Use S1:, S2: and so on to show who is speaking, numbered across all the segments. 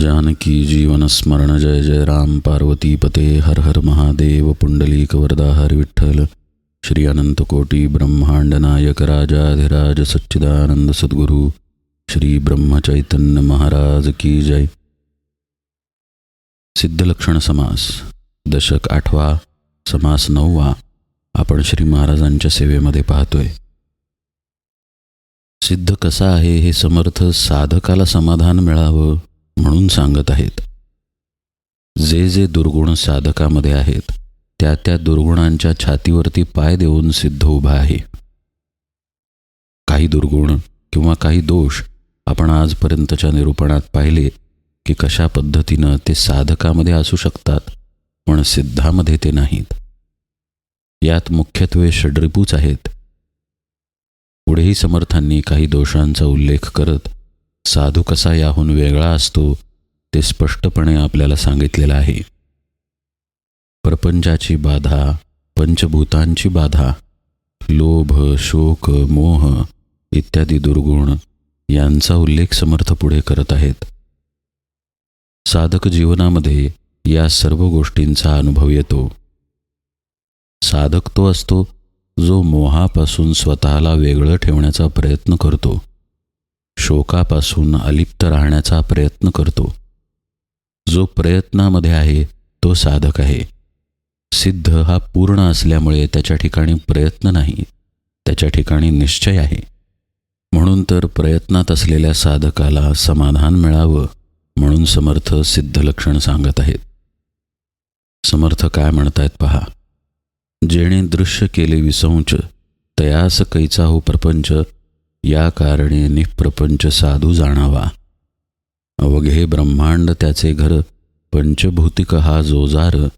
S1: जानकी जीवन स्मरण जय जय राम पार्वती पते हर हर महादेव पुंडलीक वरदा हर विठ्ठल। श्री अनंत कोटी ब्रह्मांड नायक राजाधिराज सच्चिदानंद सद्गुरु। श्री ब्रह्मचैतन्य महाराज की जय। सिद्धलक्षण समास दशक आठवा समास नववा आपण श्री महाराजांच्या सेवेमध्ये पाहतोय। सिद्ध कसा आहे हे समर्थ साधकाला समाधान मिळावं? म्हणून सांगत आहेत. जे जे दुर्गुण साधकामध्ये आहेत त्या त्या दुर्गुणांच्या छातीवरती पाय देऊन सिद्ध उभा आहे. काही दुर्गुण किंवा काही दोष आपण आजपर्यंतच्या निरूपणात पाहिले की कशा पद्धतीनं ते साधकामध्ये असू शकतात पण सिद्धामध्ये ते नाहीत. यात मुख्यत्वे षड्रिपूच आहेत. पुढेही समर्थांनी काही दोषांचा उल्लेख करत साधू कसा याहून वेगळा असतो ते स्पष्टपणे आपल्याला सांगितलेलं आहे. प्रपंचाची बाधा पंचभूतांची बाधा लोभ शोक मोह इत्यादी दुर्गुण यांचा उल्लेख समर्थ पुढे करत आहेत. साधक जीवनामध्ये या सर्व गोष्टींचा अनुभव येतो. साधक तो असतो जो मोहापासून स्वतःला वेगळं ठेवण्याचा प्रयत्न करतो. शोकापासून अलिप्त राहण्याचा प्रयत्न करतो. जो प्रयत्नामध्ये आहे तो साधक आहे. सिद्ध हा पूर्ण असल्यामुळे त्याच्या ठिकाणी प्रयत्न नाही त्याच्या ठिकाणी निश्चय आहे. म्हणून तर प्रयत्नात असलेल्या साधकाला समाधान मिळावं म्हणून समर्थ सिद्ध लक्षण सांगत आहेत. समर्थ काय म्हणतायत पहा. जेणे दृश्य केले विसंच तयास कैचा हो प्रपंच या कारणे निप्रपंच साधू जाणावा. अवघे ब्रह्मांड त्याचे घर पंचभूतिक हा जोजार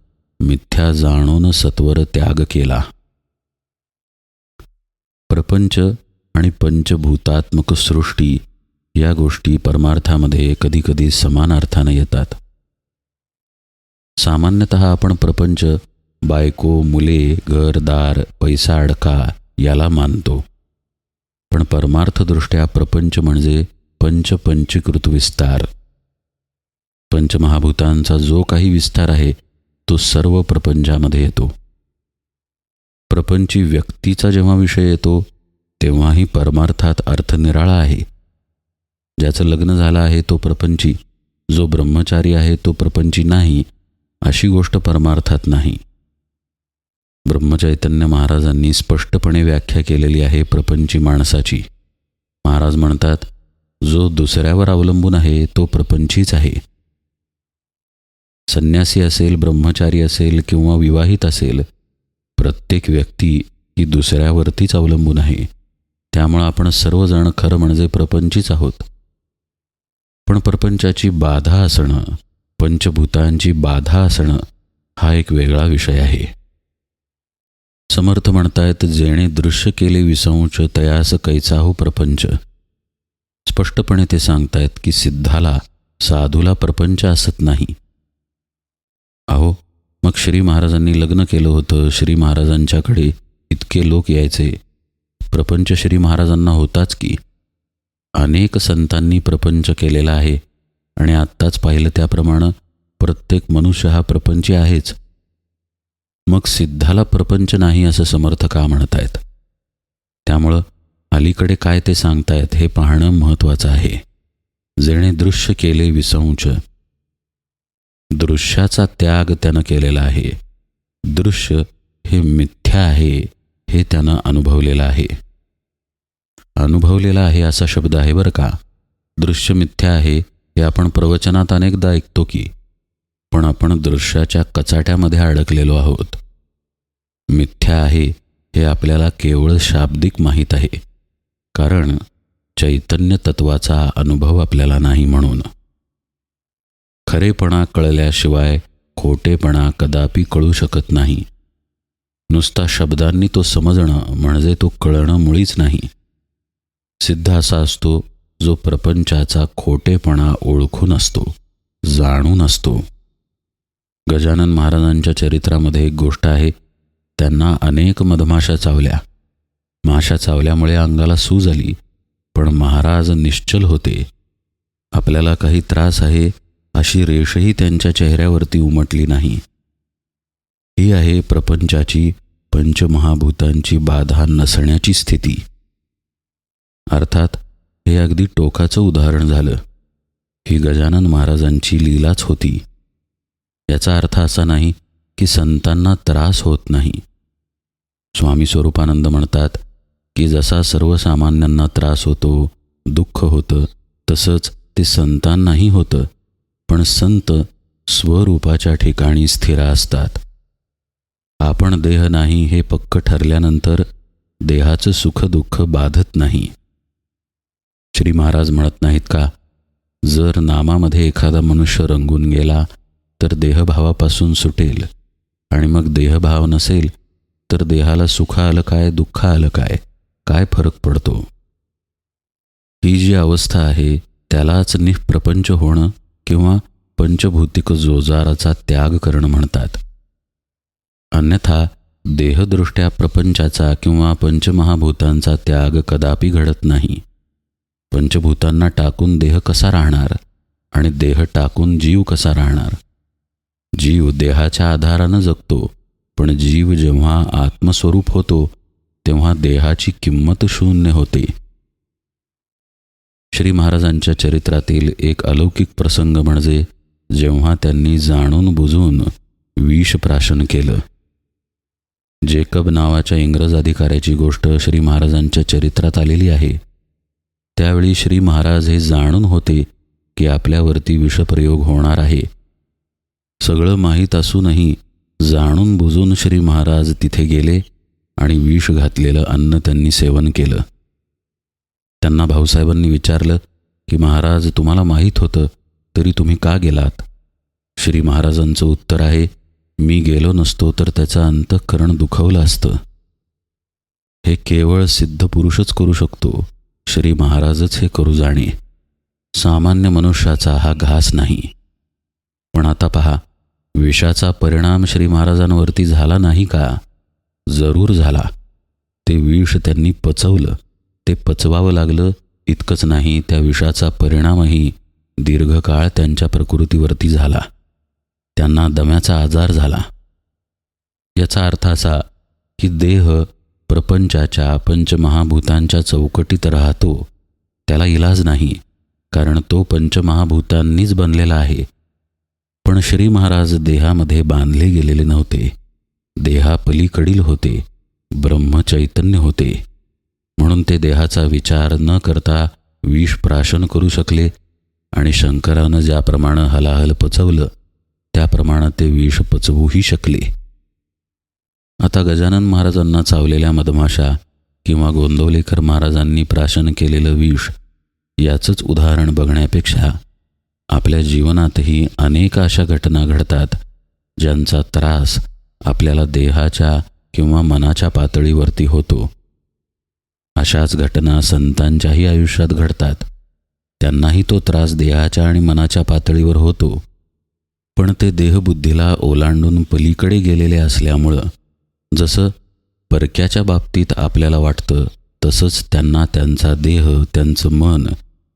S1: मिथ्या जाणून सत्वर त्याग केला. प्रपंच आणि पंचभूतात्मक सृष्टी या गोष्टी परमार्थामध्ये कधीकधी समान अर्थानं येतात. सामान्यतः आपण प्रपंच बायको मुले घरदार पैसा अडका याला मानतो. पण परमार्थदृष्ट्या प्रपंच म्हणजे पंचपंचीकृत विस्तार. पंचमहाभूतांचा जो काही विस्तार आहे तो सर्व प्रपंचामध्ये येतो. प्रपंची व्यक्तीचा जेव्हा विषय येतो तेव्हाही परमार्थात अर्थ निराळा आहे. ज्याचं लग्न झालं आहे तो प्रपंची. जो ब्रह्मचारी आहे तो प्रपंची नाही अशी गोष्ट परमार्थात नाही. ब्रह्मचैतन्य महाराजांनी स्पष्टपणे व्याख्या केलेली आहे प्रपंची माणसाची. महाराज म्हणतात जो दुसऱ्यावर अवलंबून आहे तो प्रपंचीच आहे. संन्यासी असेल ब्रह्मचारी असेल किंवा विवाहित असेल प्रत्येक व्यक्ती ही दुसऱ्यावरतीच अवलंबून आहे. त्यामुळं आपण सर्वजण खरं म्हणजे प्रपंचीच आहोत. पण प्रपंचाची बाधा असणं पंचभूतांची बाधा असणं हा एक वेगळा विषय आहे. समर्थ म्हणतायत जेणे दृश्य केले विसंच तयास कैचाहो प्रपंच. स्पष्टपणे ते सांगतायत की सिद्धाला साधूला प्रपंच असत नाही. अहो मग श्री महाराजांनी लग्न केलं होतं श्री महाराजांच्याकडे इतके लोक यायचे. प्रपंच श्री महाराजांना होताच की. अनेक संतांनी प्रपंच केलेला आहे आणि आत्ताच पाहिलं त्याप्रमाणे प्रत्येक मनुष्य हा प्रपंची आहेच. मग सिद्धाला प्रपंच नाही असं समर्थ का म्हणतायत. त्यामुळं अलीकडे काय ते सांगतायत हे पाहणं महत्त्वाचं आहे. जेणे दृश्य केले विसंच. दृश्याचा त्याग त्यानं केलेला आहे. दृश्य हे मिथ्या आहे हे त्यानं अनुभवलेलं आहे. अनुभवलेला आहे असा शब्द आहे बरं का? दृश्य मिथ्या आहे हे आपण प्रवचनात अनेकदा ऐकतो की पण आपण दृश्याच्या कचाट्यामध्ये अडकलेलो आहोत. मिथ्या आहे हे आपल्याला केवळ शाब्दिक माहीत आहे. कारण चैतन्य तत्वाचा अनुभव आपल्याला नाही म्हणून. खरेपणा कळल्याशिवाय खोटेपणा कदापि कळू शकत नाही. नुसता शब्दांनी तो समजणं म्हणजे तो कळणं मुळीच नाही. सिद्ध असा असतो जो प्रपंचाचा खोटेपणा ओळखून असतो जाणून असतो. गजानन महाराजांच्या चरित्रामध्ये एक गोष्ट आहे त्यांना अनेक मधमाशा चावल्या. माशा चावल्यामुळे अंगाला सूज आली पण महाराज निश्चल होते. आपल्याला काही त्रास आहे अशी रेषही त्यांच्या चेहऱ्यावरती उमटली नाही. ही आहे प्रपंचाची पंचमहाभूतांची बाधा नसण्याची स्थिती. अर्थात हे अगदी टोकाचं उदाहरण झालं. ही गजानन महाराजांची लीलाच होती. याचा अर्थ असा नाही की संतांना त्रास होत नाही. स्वामी स्वरूपानंद म्हणतात की जसा सर्वसामान्यांना त्रास होतो दुःख होतं तसंच ते संतांनाही होतं. पण संत स्वरूपाच्या ठिकाणी स्थिर असतात. आपण देह नाही हे पक्क ठरल्यानंतर देहाचं सुखदुःख बाधत नाही. श्री महाराज म्हणत नाहीत का? जर नामामध्ये एखादा मनुष्य रंगून गेला तर देहभावापासून सुटेल. आणि मग देहभाव नसेल तर देहाला सुख आलं काय दुःख आलं काय? काय फरक पडतो? ही जी अवस्था आहे त्यालाच निःप्रपंच होणं किंवा पंचभौतिक जोजाराचा त्याग करणं म्हणतात. अन्यथा देहदृष्ट्या प्रपंचाचा किंवा पंचमहाभूतांचा त्याग कदापि घडत नाही. पंचभूतांना टाकून देह कसा राहणार आणि देह टाकून जीव कसा राहणार? जीव देहाच्या आधारानं जगतो पण जीव जेव्हा आत्मस्वरूप होतो तेव्हा देहाची किंमत शून्य होते. श्री महाराजांच्या चरित्रातील एक अलौकिक प्रसंग म्हणजे जेव्हा त्यांनी जाणून बुजून विष प्राशन केलं. जेकब नावाच्या इंग्रज अधिकाऱ्याची गोष्ट श्री महाराजांच्या चरित्रात आलेली आहे. त्यावेळी श्री महाराज हे जाणून होते की आपल्यावरती विषप्रयोग होणार आहे. सगळं माहीत असूनही जाणून बुजून श्री महाराज तिथे गेले आणि विष घातलेलं अन्न त्यांनी सेवन केलं. त्यांना भाऊसाहेबांनी विचारलं की महाराज तुम्हाला माहीत होतं तरी तुम्ही का गेलात? श्री महाराजांचं उत्तर आहे मी गेलो नसतो तर त्याचं अंतःकरण दुखवलं असतं. हे केवळ सिद्ध पुरुषच करू शकतो श्री महाराजच हे करू जाणे. सामान्य मनुष्याचा हा घास नाही. पण आता पहा विषाचा परिणाम श्री महाराजांवरती झाला नाही का? जरूर झाला. ते विष त्यांनी पचवलं. ते पचवावं लागलं. इतकंच नाही त्या विषाचा परिणामही दीर्घकाळ त्यांच्या प्रकृतीवरती झाला. त्यांना दम्याचा आजार झाला. याचा अर्थ असा की देह प्रपंचाच्या पंचमहाभूतांच्या चौकटीत राहतो. त्याला इलाज नाही कारण तो पंचमहाभूतांनीच बनलेला आहे. पण श्री महाराज देहामध्ये बांधले गेलेले नव्हते. देहापलीकडील होते. ब्रह्मचैतन्य होते. म्हणून ते देहाचा विचार न करता विष प्राशन करू शकले आणि शंकरानं ज्याप्रमाणे हलाहल पचवलं त्याप्रमाणे ते विष पचवूही शकले. आता गजानन महाराजांना चावलेल्या मधमाशा किंवा गोंदवलेकर महाराजांनी प्राशन केलेलं विष याचंच उदाहरण बघण्यापेक्षा आपल्या जीवनातही अनेक अशा घटना घडतात ज्यांचा त्रास आपल्याला देहाच्या किंवा मनाच्या पातळीवरती होतो. अशाच घटना संतांच्याही आयुष्यात घडतात. त्यांनाही तो त्रास देहाच्या आणि मनाच्या पातळीवर होतो. पण ते देहबुद्धीला ओलांडून पलीकडे गेलेले असल्यामुळं जसं परक्याच्या बाबतीत आपल्याला वाटतं तसंच त्यांना त्यांचा देह त्यांचं मन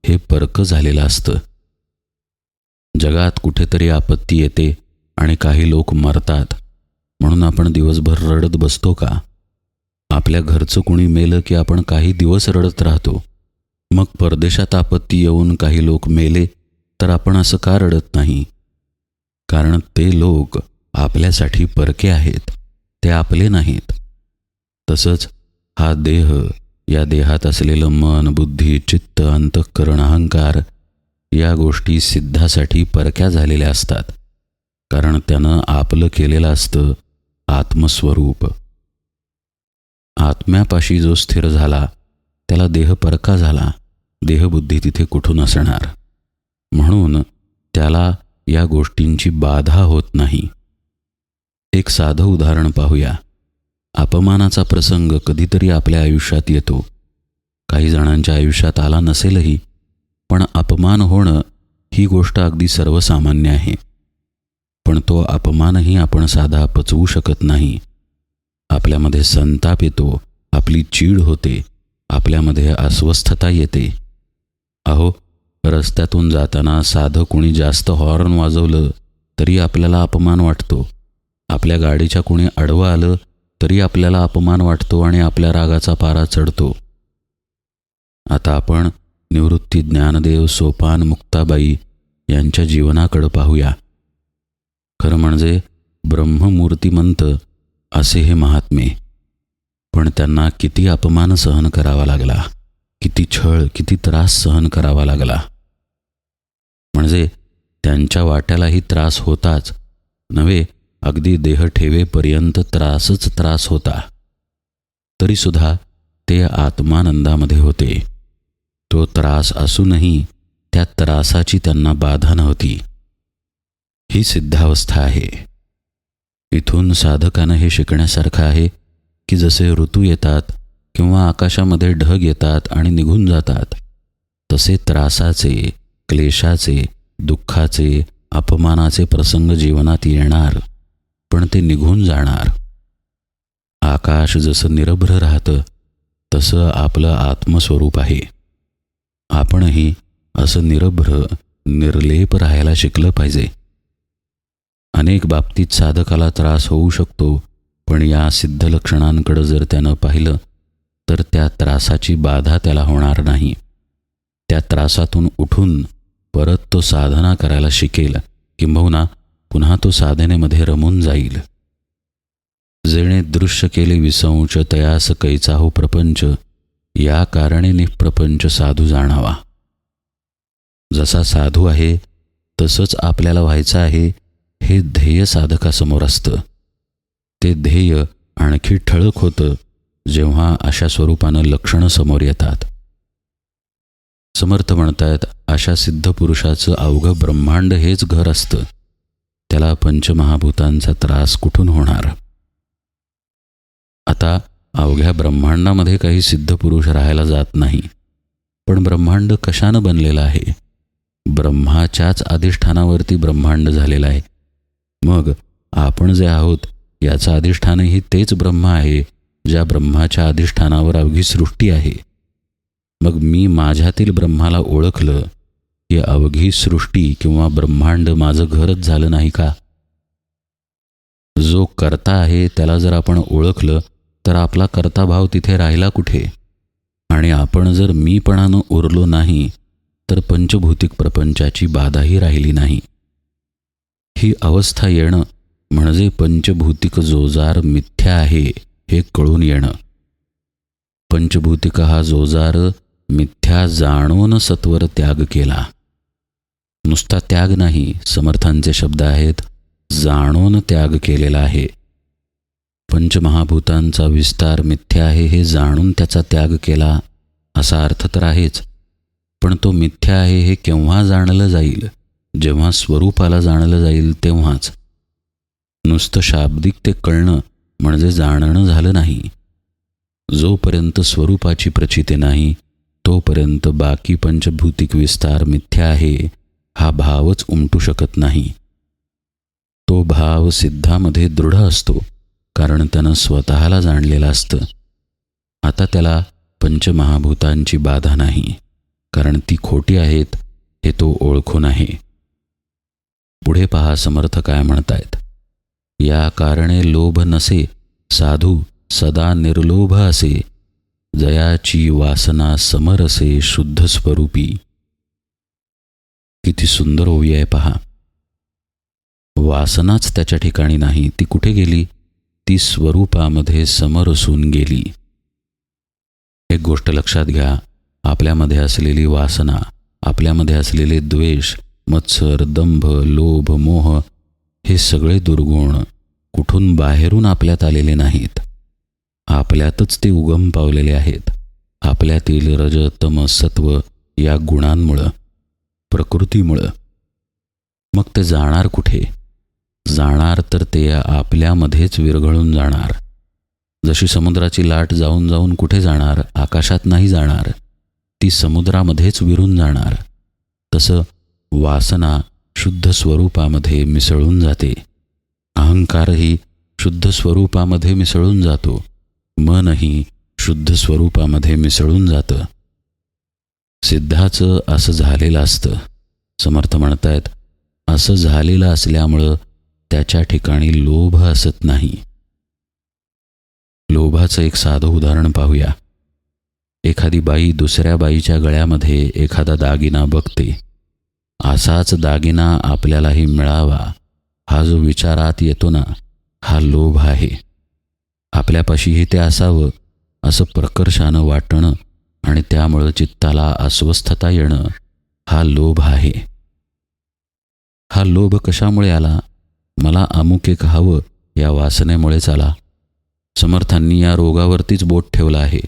S1: हे परकं झालेलं असतं. जगात कुठेतरी आपत्ती येते आणि काही लोक मरतात. म्हणून आपण दिवसभर रडत बसतो का? आपल्या घरचं कुणी मेलं की आपण काही दिवस रडत राहतो? मग परदेशात आपत्ती येऊन काही लोक मेले तर आपण असं का रडत नाही? कारण ते लोक आपल्यासाठी परके आहेत. ते आपले नाहीत. तसंच हा देह या देहात असलेलं मन बुद्धी चित्त अंतःकरण अहंकार या गोष्टी सिद्धासाठी परक्या झालेल्या असतात. कारण त्यानं आपलं केलेलं असतं आत्मस्वरूप. आत्म्यापाशी जो स्थिर झाला त्याला देह परका झाला देहबुद्धी तिथे कुठून असणार? म्हणून त्याला या गोष्टींची बाधा होत नाही. एक साधं उदाहरण पाहूया. अपमानाचा प्रसंग कधीतरी आपल्या आयुष्यात येतो. काही जणांच्या आयुष्यात आला नसेलही पण अपमान होणं ही गोष्ट अगदी सर्वसामान्य आहे. पण तो अपमानही आपण साधा पचवू शकत नाही. आपल्यामध्ये संताप येतो आपली चीड होते आपल्यामध्ये अस्वस्थता येते. अहो रस्त्यातून जाताना साधं कुणी जास्त हॉर्न वाजवलं तरी आपल्याला अपमान वाटतो. आपल्या गाडीच्या कुणी आडवं आलं तरी आपल्याला अपमान वाटतो आणि आपल्या रागाचा पारा चढतो. आता आपण निवृत्ती ज्ञानदेव सोपान मुक्ताबाई यांच्या जीवनाकडं पाहूया. खरं म्हणजे ब्रह्ममूर्तिमंत असे हे महात्मे. पण त्यांना किती अपमान सहन करावा लागला किती छळ किती त्रास सहन करावा लागला. म्हणजे त्यांच्या वाट्यालाही त्रास होताच नव्हे अगदी देह ठेवेपर्यंत त्रासच त्रास होता. तरीसुद्धा ते आत्मानंदामध्ये होते. तो त्रास असूनही त्या त्रासाची त्यांना बाधा नव्हती. ही सिद्धावस्था आहे. इथून साधकानं हे शिकण्यासारखं आहे की जसे ऋतू येतात किंवा आकाशामध्ये ढग येतात आणि निघून जातात तसे त्रासाचे क्लेशाचे दुःखाचे अपमानाचे प्रसंग जीवनात येणार पण ते निघून जाणार. आकाश जसं निरभ्र राहतं तसं आपलं आत्मस्वरूप आहे. आपणही असं निरभ्र निर्लेप राहायला शिकलं पाहिजे. अनेक बाबतीत साधकाला त्रास होऊ शकतो पण या सिद्ध लक्षणांकडं जर त्यानं पाहिलं तर त्या त्रासाची बाधा त्याला होणार नाही. त्या त्रासातून उठून परत तो साधना करायला शिकेल किंबहुना पुन्हा तो साधनेमध्ये रमून जाईल. जेणे दृश्य केले विसंच तयास कैचा हो प्रपंच या कारणे निप्रपंच साधू जाणावा. जसा साधू आहे तसंच आपल्याला व्हायचं आहे हे ध्येय साधकासमोर असतं. ते ध्येय आणखी ठळक होतं जेव्हा अशा स्वरूपानं लक्षणं समोर येतात. समर्थ म्हणतायत अशा सिद्ध पुरुषाचं अवघं ब्रह्मांड हेच घर असतं. त्याला पंचमहाभूतांचा त्रास कुठून होणार? आता अवघ्या ब्रह्मांडामध्ये काही सिद्ध पुरुष राहायला जात नाही. पण ब्रह्मांड कशानं बनलेलं आहे? ब्रह्माच्याच अधिष्ठानावरती ब्रह्मांड झालेलं आहे. मग आपण जे आहोत याचं अधिष्ठानही तेच ब्रह्म आहे ज्या ब्रह्माच्या अधिष्ठानावर अवघी सृष्टी आहे. मग मी माझ्यातील ब्रह्माला ओळखलं की अवघी सृष्टी किंवा ब्रह्मांड माझं घरच झालं नाही का? जो करता आहे त्याला जर आपण ओळखलं तर आपला कर्ताभाव तिथे राहिला कुठे? आणि आपण जर मीपणानं उरलो नाही तर पंचभूतिक प्रपंचाची बाधाही राहिली नाही. ही अवस्था येणं म्हणजे पंचभूतिक जोजार मिथ्या आहे हे कळून येणं. पंचभूतिक हा जोजार मिथ्या जाणून सत्वर त्याग केला. नुसता त्याग नाही समर्थांचे शब्द आहेत जाणून त्याग केलेला आहे. पंचमहाभूतांचा विस्तार मिथ्या आहे हे जाणून त्याचा त्याग केला. असा अर्थ तर आहेच. पण तो मिथ्या आहे हे केव्हा जाणलं जाईल? जेव्हा स्वरूपाला जाणलं जाईल तेव्हाच. नुसतं शाब्दिक ते कळणं म्हणजे जाणणं झालं नाही. जोपर्यंत स्वरूपाची प्रचिती नाही तोपर्यंत बाकी पंचभूतिक विस्तार मिथ्या आहे हा भावच उमटू शकत नाही. तो भाव सिद्धामध्ये दृढ असतो. कारण त्यानं स्वतःला जाणलेलं असतं. आता त्याला पंचमहाभूतांची बाधा नाही कारण ती खोटी आहेत हे तो ओळखून आहे. पुढे पहा समर्थ काय म्हणतायत. या कारणे लोभ नसे साधू सदा निर्लोभ असे. जयाची वासना समरसे शुद्ध स्वरूपी. किती सुंदर ओवी आहे पहा. वासनाच त्याच्या ठिकाणी नाही ती कुठे गेली? ती स्वरूपामध्ये समरसून गेली. एक गोष्ट लक्षात घ्या आपल्यामध्ये असलेली वासना आपल्यामध्ये असलेले द्वेष मत्सर दंभ लोभ मोह हे सगळे दुर्गुण कुठून बाहेरून आपल्यात आलेले नाहीत. आपल्यातच ते उगम पावलेले आहेत. आपल्यातील रज तम सत्व या गुणांमुळं प्रकृतीमुळं. मग ते जाणार कुठे? जाणार तर ते आपल्यामध्येच विरघळून जाणार. जशी समुद्राची लाट जाऊन जाऊन कुठे जाणार आकाशात नाही जाणार ती समुद्रामध्येच विरून जाणार. तसं वासना शुद्ध स्वरूपामध्ये मिसळून जाते. अहंकारही शुद्ध स्वरूपामध्ये मिसळून जातो. मनही शुद्ध स्वरूपामध्ये मिसळून जातं. सिद्धाचं असं झालेलं असतं. समर्थ म्हणतायत असं झालेलं असल्यामुळं त्याच्या ठिकाणी लोभ असत नाही. लोभाचं एक साधं उदाहरण पाहूया. एखादी बाई दुसऱ्या बाईच्या गळ्यामध्ये एखादा दागिना बघते. असाच दागिना आपल्यालाही मिळावा हा जो विचारात येतो ना हा लोभ आहे. आपल्यापाशीही ते असावं असं प्रकर्षानं वाटणं आणि त्यामुळं चित्ताला अस्वस्थता येणं हा लोभ आहे. हा लोभ कशामुळे आला? मला अमुक एक हवं या वासनेमुळेच आला समर्थांनी या रोगावरतीच बोट ठेवलं आहे.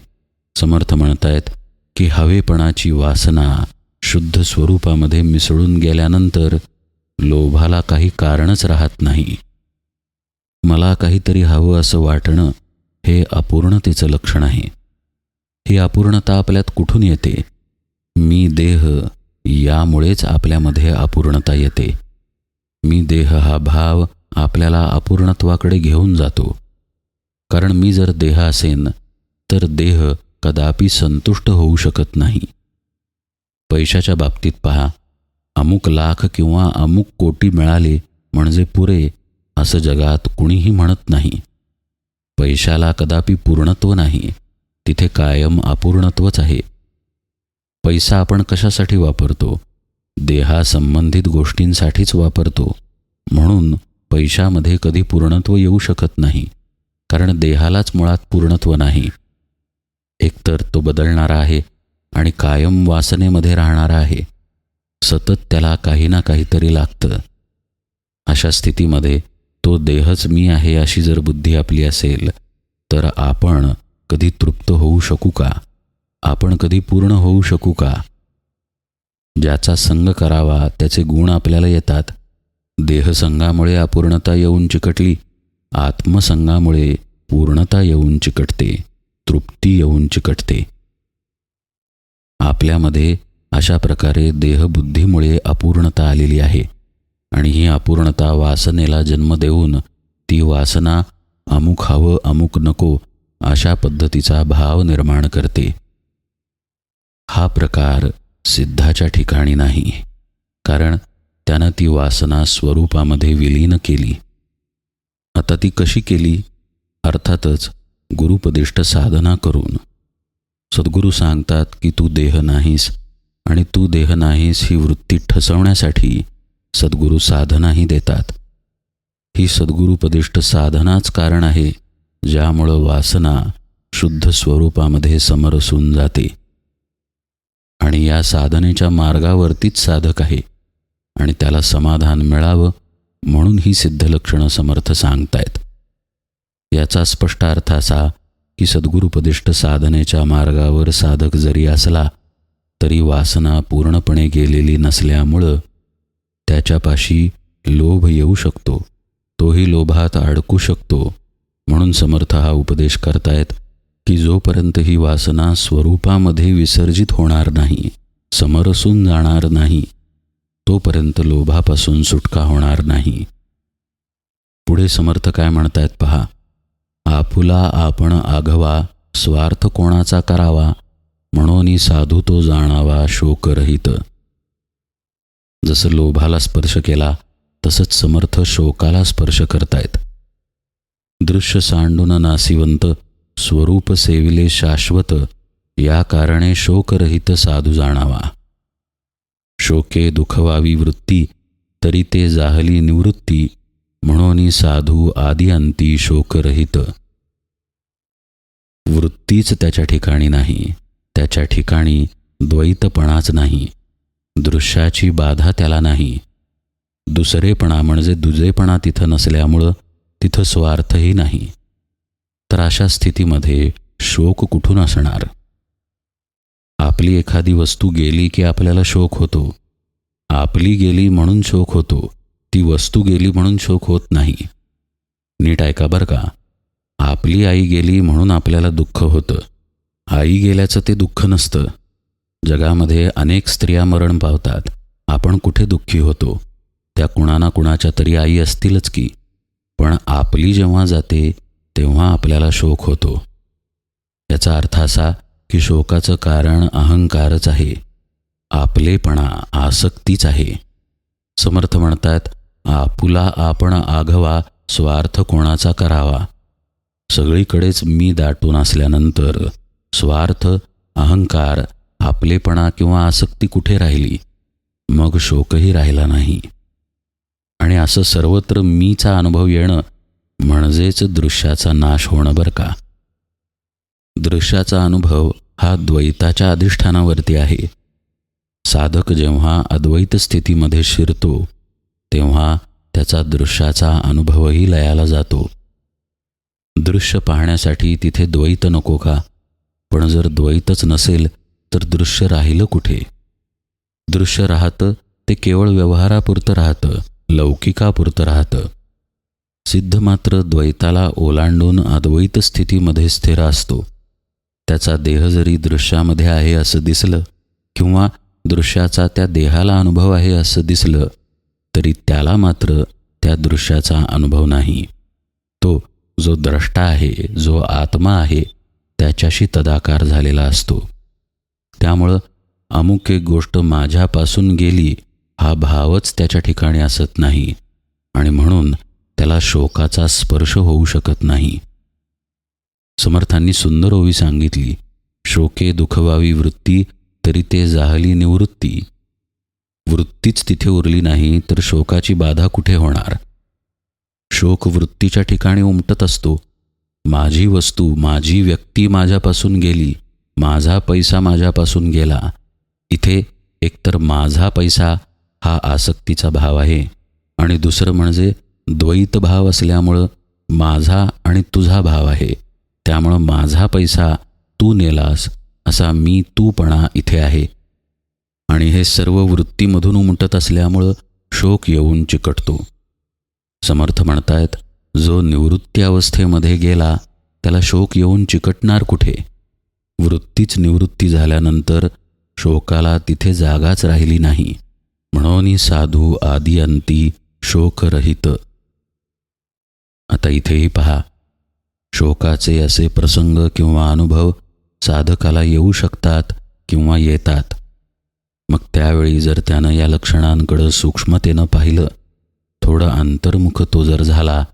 S1: समर्थ म्हणतायत की हवेपणाची वासना शुद्ध स्वरूपामध्ये मिसळून गेल्यानंतर लोभाला काही कारणच राहत नाही. मला काहीतरी हवं असं वाटणं हे अपूर्णतेचं लक्षण आहे. ही अपूर्णता आपल्यात कुठून येते? मी देह यामुळेच आपल्यामध्ये अपूर्णता येते. मी देह हा भाव आपल्याला अपूर्णत्वाकडे घेऊन जातो. कारण मी जर देह असेन तर देह कदापि संतुष्ट होऊ शकत नाही. पैशाच्या बाबतीत पहा अमुक लाख किंवा अमुक कोटी मिळाले म्हणजे पुरे असं जगात कुणीही म्हणत नाही. पैशाला कदापि पूर्णत्व नाही तिथे कायम अपूर्णत्वच आहे. पैसा आपण कशासाठी वापरतो? देहासंबंधित गोष्टींसाठीच वापरतो. म्हणून पैशामध्ये कधी पूर्णत्व येऊ शकत नाही. कारण देहालाच मुळात पूर्णत्व नाही. एकतर तो बदलणारा आहे आणि कायम वासनेमध्ये राहणारा आहे. सतत त्याला काही ना काहीतरी लागतं. अशा स्थितीमध्ये तो देहच मी आहे अशी जर बुद्धी आपली असेल तर आपण कधी तृप्त होऊ शकू का? आपण कधी पूर्ण होऊ शकू का? ज्याचा संग करावा त्याचे गुण आपल्याला येतात. देहसंगामुळे अपूर्णता येऊन चिकटली आत्मसंगामुळे पूर्णता येऊन चिकटते तृप्ती येऊन चिकटते. आपल्यामध्ये अशा प्रकारे देहबुद्धीमुळे अपूर्णता आलेली आहे आणि ही अपूर्णता वासनेला जन्म देऊन ती वासना अमुक हवं अमुक नको अशा पद्धतीचा भाव निर्माण करते. हा प्रकार सिद्धाच्या ठिकाणी नाही. कारण त्यानं ती वासना स्वरूपामध्ये विलीन केली. आता ती कशी केली? अर्थातच गुरुपदिष्ट साधना करून. सद्गुरू सांगतात की तू देह नाहीस आणि तू देह नाहीस ही वृत्ती ठसवण्यासाठी सद्गुरू साधनाही देतात. ही सद्गुरुपदिष्ट साधनाच कारण आहे ज्यामुळं वासना शुद्ध स्वरूपामध्ये समरसून जाते. आणि या साधनेच्या मार्गावरतीच साधक आहे आणि त्याला समाधान मिळावं म्हणून ही सिद्ध लक्षणं समर्थ सांगतायत. याचा स्पष्ट अर्थ असा की सद्गुरुपदिष्ट साधनेच्या मार्गावर साधक जरी असला तरी वासना पूर्णपणे गेलेली नसल्यामुळं त्याच्यापाशी लोभ येऊ शकतो. तोही लोभात अडकू शकतो म्हणून समर्थ हा उपदेश करतायत. की जोपर्यंत ही वासना स्वरूपामध्ये विसर्जित होणार नाही समरसून जाणार नाही तोपर्यंत लोभापासून सुटका होणार नाही. पुढे समर्थ काय म्हणतायत पहा आपुला आपण आघवा स्वार्थ कोणाचा करावा म्हणून साधू तो जाणावा शोकरहित. जसं लोभाला स्पर्श केला तसंच समर्थ शोकाला स्पर्श करतायत. दृश्य सांडून नासिवंत स्वरूप सेविले शाश्वत या कारणे शोकरहित साधू जाणावा. शोके दुखवावी वृत्ती तरी ते जाहली निवृत्ती म्हणून साधू आदी अंती शोकरहित. वृत्तीच त्याच्या ठिकाणी नाही त्याच्या ठिकाणी द्वैतपणाच नाही दृश्याची बाधा त्याला नाही. दुसरेपणा म्हणजे दुजेपणा तिथं नसल्यामुळं तिथं स्वार्थही नाही. तर अशा स्थितीमध्ये शोक कुठून असणार? आपली एखादी वस्तू गेली की आपल्याला शोक होतो. आपली गेली म्हणून शोक होतो. ती वस्तू गेली म्हणून शोक होत नाही. नीट ऐका बरं का. आपली आई गेली म्हणून आपल्याला दुःख होतं. आई गेल्याचं ते दुःख नसतं. जगामध्ये अनेक स्त्रिया मरण पावतात. आपण कुठे दुःखी होतो? त्या कुणाना कुणाच्या तरी आई असतीलच की. पण आपली जेव्हा जाते तेव्हा आपल्याला शोक होतो. याचा अर्थ असा की शोकाचं कारण अहंकारच आहे. आपलेपणा आसक्तीच आहे. समर्थ म्हणतात आपुला आपण आघवा स्वार्थ कोणाचा करावा? सगळीकडेच मी दाटून असल्यानंतर स्वार्थ अहंकार आपलेपणा किंवा आसक्ती कुठे राहिली? मग शोकही राहिला नाही. आणि असं सर्वत्र मीचा अनुभव येणं म्हणजेच दृश्याचा नाश होणं बरं का? दृश्याचा अनुभव हा द्वैताच्या अधिष्ठानावरती आहे. साधक जेव्हा अद्वैत स्थितीमध्ये शिरतो तेव्हा त्याचा दृश्याचा अनुभवही लयाला जातो. दृश्य पाहण्यासाठी तिथे द्वैत नको का? पण जर द्वैतच नसेल तर दृश्य राहिलं कुठे? दृश्य राहतं ते केवळ व्यवहारापुरतं राहतं लौकिकापुरतं राहतं. सिद्ध मात्र द्वैताला ओलांडून अद्वैत स्थितीमध्ये स्थिर असतो. त्याचा देह जरी दृश्यामध्ये आहे असं दिसलं किंवा दृश्याचा त्या देहाला अनुभव आहे असं दिसलं तरी त्याला मात्र त्या दृश्याचा अनुभव नाही. तो जो द्रष्टा आहे जो आत्मा आहे त्याच्याशी तदाकार झालेला असतो. त्यामुळं अमुक एक गोष्ट माझ्यापासून गेली हा भावच त्याच्या ठिकाणी असत नाही. आणि म्हणून त्याला शोकाचा स्पर्श होऊ शकत नाही. समर्थांनी सुंदर ओवी सांगितली शोके दुखवावी वृत्ती तरी ते जाहली निवृत्ती. वृत्तीच तिथे उरली नाही तर शोकाची बाधा कुठे होणार? शोक वृत्तीच्या ठिकाणी उमटत असतो. माझी वस्तू माझी व्यक्ती माझ्यापासून गेली माझा पैसा माझ्यापासून गेला. इथे एकतर माझा पैसा हा आसक्तीचा भाव आहे आणि दुसरं म्हणजे द्वैत भाव असल्यामुळं माझा आणि तुझा भाव आहे. त्यामुळं माझा पैसा तू नेलास असा मी तूपणा इथे आहे. आणि हे सर्व वृत्तीमधून उमटत असल्यामुळं शोक येऊन चिकटतो. समर्थ म्हणतायत जो निवृत्ती अवस्थेमध्ये गेला त्याला शोक येऊन चिकटणार कुठे? वृत्तीच निवृत्ती झाल्यानंतर शोकाला तिथे जागाच राहिली नाही. म्हणून साधू आदी अंती शोकरहित आता इथेही पहा. शोकाचे असे प्रसंग किंवा अनुभव साधकाला येऊ शकतात किंवा येतात. मग त्यावेळी जर त्यानं या लक्षणांकडं सूक्ष्मतेनं पाहिलं थोडं अंतर्मुख तो जर झाला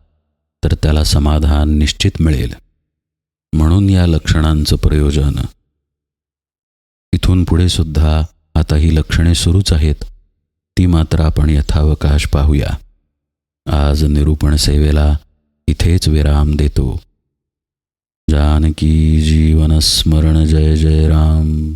S1: तर त्याला समाधान निश्चित मिळेल. म्हणून या लक्षणांचं प्रयोजन. इथून पुढे सुद्धा आता ही लक्षणे सुरूच आहेत. ती मात्र आपण यथावकाश पाहूया. आज निरूपण सेवेला इथेच विराम देतो. जानकी जीवन स्मरण जय जय राम.